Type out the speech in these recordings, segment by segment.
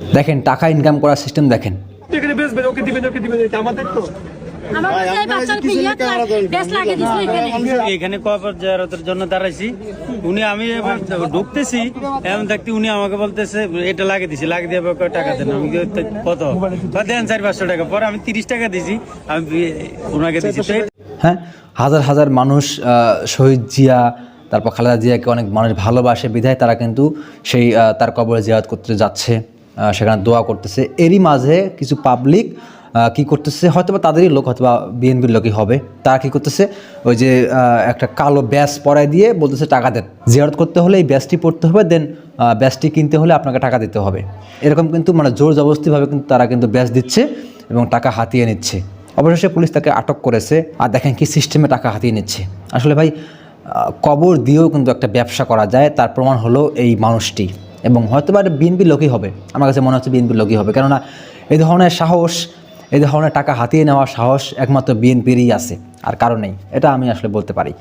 দেখেন টাকা ইনকাম করার সিস্টেম দেখেন। এখানে বেচবেন ওকে দিবেন দিবেন এটা আমাদের তো। এখানে। জন্য দাঁড়াইছি। উনি আমি ঢুকতেছি এমন দেখতে উনি আমাকে বলতেছে এটা লাগিয়ে দিছি লাগিয়ে দিয়ে কয় টাকা দেন? আমি কত? দেন চার পাঁচশো টাকা। পরে আমি তিরিশ টাকা দিছি আমি ওনাকে দিছি। হ্যাঁ হাজার হাজার মানুষ আহ, শহীদ জিয়া তারপর খালেদা জিয়াকে অনেক মানুষ ভালোবাসে বিধায় তারা কিন্তু সেই আহ, তার কবরে জিয়ারত করতে যাচ্ছে। সেখানে দোয়া করতেছে। এরই মাঝে কিছু পাবলিক কি করতেছে হয়তো বা তাদেরই লোক হয়তো বা বিএনপির লোকই হবে। তারা কি করতেছে, ওই যে একটা কালো ব্যাস পরায় দিয়ে বলতেছে, টাকা দেন। জিয়ারত করতে হলে এই ব্যাসটি পড়তে হবে, দেন ব্যাসটি কিনতে হলে আপনাকে টাকা দিতে হবে। এরকম কিন্তু মানে জোর জবরদস্তিভাবে কিন্তু তারা কিন্তু ব্যাস দিচ্ছে এবং টাকা হাতিয়ে নিচ্ছে। অবশেষে পুলিশ তাকে আটক করেছে। আর দেখেন কি সিস্টেমে টাকা হাতিয়ে নিচ্ছে। আসলে ভাই কবর দিয়েও কিন্তু একটা ব্যবসা করা যায়, তার প্রমাণ হলো এই মানুষটি। এবং হয়তো বা বিএনপি লোকই হবে। আমার কাছে মনে হচ্ছে বিএনপি লোকই হবে। কেননা এই ধরনের সাহস, এই ধরনের টাকা হাতিয়ে নেওয়ার সাহস একমাত্র বিএনপিরই আছে, আর কারও কারণেই এটা আমি আসলে বলতে পারি।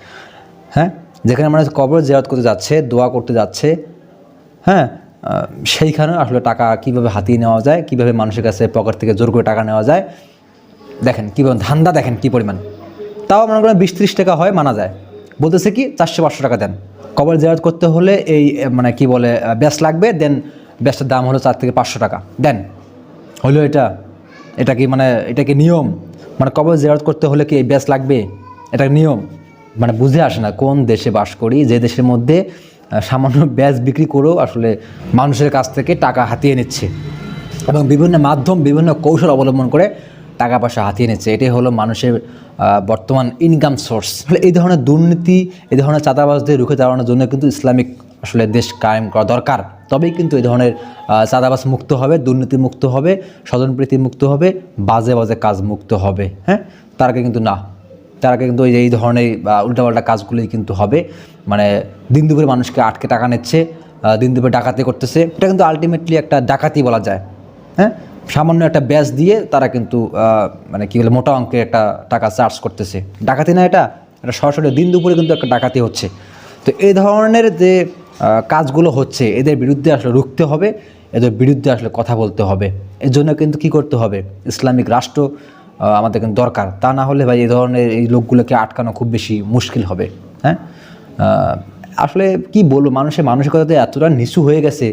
হ্যাঁ? যেখানে মানুষ কবর জেরাত করতে যাচ্ছে, দোয়া করতে যাচ্ছে হ্যাঁ? সেইখানে আসলে টাকা কীভাবে হাতিয়ে নেওয়া যায়, কীভাবে মানুষের কাছে পকেট থেকে জোর করে টাকা নেওয়া যায়, দেখেন কীভাবে ধান্দা, দেখেন কী পরিমাণ। তাও মনে করেন বিশ ত্রিশ টাকা হয়, মানা যায়। বলতেছে কি, চারশো পাঁচশো টাকা দেন। কবর জেরাত করতে হলে এই মানে কি বলে ব্যাস লাগবে, দেন ব্যাসটার দাম হলো চার থেকে পাঁচশো টাকা। দেন, হলো এটা এটা কি মানে এটা কি নিয়ম? মানে কবর জেরাত করতে হলে কি এই ব্যাস লাগবে? এটা নিয়ম? মানে বুঝে আসে না কোন দেশে বাস করি, যে দেশের মধ্যে সামান্য ব্যাস বিক্রি করেও আসলে মানুষের কাছ থেকে টাকা হাতিয়ে নিচ্ছে। এবং বিভিন্ন মাধ্যম, বিভিন্ন কৌশল অবলম্বন করে টাকা পয়সা হাতিয়ে নিচ্ছে। এটাই হলো মানুষের বর্তমান ইনকাম সোর্স আসলে এই ধরনের দুর্নীতি, এই ধরনের চাঁদাবাজদের রুখে দাঁড়ানোর জন্য কিন্তু ইসলামিক আসলে দেশ কায়েম করা দরকার। তবেই কিন্তু এই ধরনের চাঁদাবাজ মুক্ত হবে, দুর্নীতি মুক্ত হবে, স্বজনপ্রীতি মুক্ত হবে, বাজে বাজে কাজ মুক্ত হবে হ্যাঁ? তার আগে কিন্তু না। তার আগে কিন্তু এই ধরনের উল্টাপাল্টা কাজগুলোই কিন্তু হবে। মানে দিন দুপুরে মানুষকে আটকে টাকা নিচ্ছে দিন দুপুরে ডাকাতি করতেছে। এটা কিন্তু আলটিমেটলি একটা ডাকাতি বলা যায় হ্যাঁ? সামান্য একটা ব্যাচ দিয়ে তারা কিন্তু মানে কী বলে, মোটা অঙ্কের একটা টাকা চার্জ করতেছে। ডাকাতি না এটা এটা সরাসরি দিন দুপুরে কিন্তু একটা ডাকাতি হচ্ছে। তো এই ধরনের যে কাজগুলো হচ্ছে, এদের বিরুদ্ধে আসলে রুখতে হবে, এদের বিরুদ্ধে আসলে কথা বলতে হবে। এর জন্য কিন্তু কি করতে হবে? ইসলামিক রাষ্ট্র আমাদের কিন্তু দরকার। তা না হলে ভাই, এই ধরনের এই লোকগুলোকে আটকানো খুব বেশি মুশকিল হবে হ্যাঁ? আসলে কি বলব, মানুষের মানসিকতাতে এতটা নিচু হয়ে গেছে,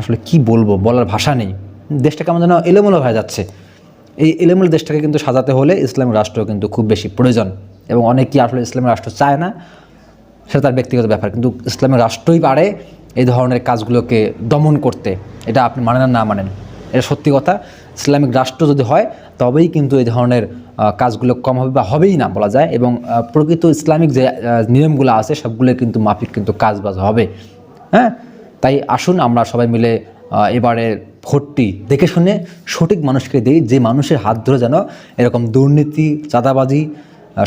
আসলে কি বলব, বলার ভাষা নেই। দেশটা কেমন যেন এলোমেলো হয়ে যাচ্ছে। এই এলোমেলো দেশটাকে কিন্তু সাজাতে হলে ইসলামিক রাষ্ট্র কিন্তু খুব বেশি প্রয়োজন এবং অনেকেই আসলে ইসলামী রাষ্ট্র চায় না, সেটা তার ব্যক্তিগত ব্যাপার। কিন্তু ইসলামিক রাষ্ট্রই পারে এই ধরনের কাজগুলোকে দমন করতে। এটা আপনি মানেন না মানেন, এটা সত্যি কথা। ইসলামিক রাষ্ট্র যদি হয়, তবেই কিন্তু এই ধরনের কাজগুলো কম হবে বা হবেই না বলা যায় এবং প্রকৃত ইসলামিক যে নিয়মগুলো আছে সবগুলো কিন্তু মাফিক কিন্তু কাজবাজ হবে। হ্যাঁ? তাই আসুন আমরা সবাই মিলে এবারে ভোটটি দেখে শুনে সঠিক মানুষকে দিই, যে মানুষের হাত ধরে যেন এরকম দুর্নীতি, চাঁদাবাজি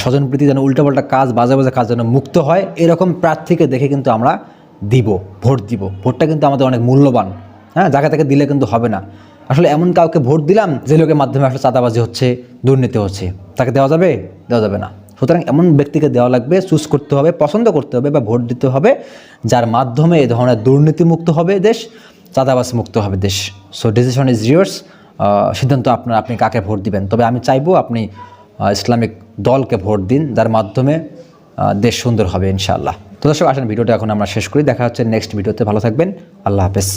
স্বজনপ্রীতি যেন উল্টাপাল্টা কাজ, বাজে বাজে কাজ যেন মুক্ত হয়, এরকম প্রার্থীকে দেখে কিন্তু আমরা দিব, ভোট দিব। ভোটটা কিন্তু আমাদের অনেক মূল্যবান। হ্যাঁ যাকে তাকে দিলে কিন্তু হবে না। আসলে এমন কাউকে ভোট দিলাম যে লোকের মাধ্যমে আসলে চাঁদাবাজি হচ্ছে, দুর্নীতি হচ্ছে। তাকে দেওয়া যাবে? দেওয়া যাবে না। সুতরাং এমন ব্যক্তিকে দেওয়া লাগবে চুজ করতে হবে, পছন্দ করতে হবে বা ভোট দিতে হবে, যার মাধ্যমে এ ধরনের দুর্নীতি মুক্ত হবে দেশ। চাঁদাবাজ মুক্ত হবে দেশ। সো ডিসিশন ইজ ইয়ার্স সিদ্ধান্ত আপনার, আপনি কাকে ভোট দিবেন? তবে আমি চাইব আপনি ইসলামিক দলকে ভোট দিন, যার মাধ্যমে দেশ সুন্দর হবে, ইনশাআল্লাহ। তো দর্শক, আসেন, ভিডিওটা এখন আমরা শেষ করি। দেখা হচ্ছে নেক্সট ভিডিওতে। ভালো থাকবেন। আল্লাহ হাফেজ।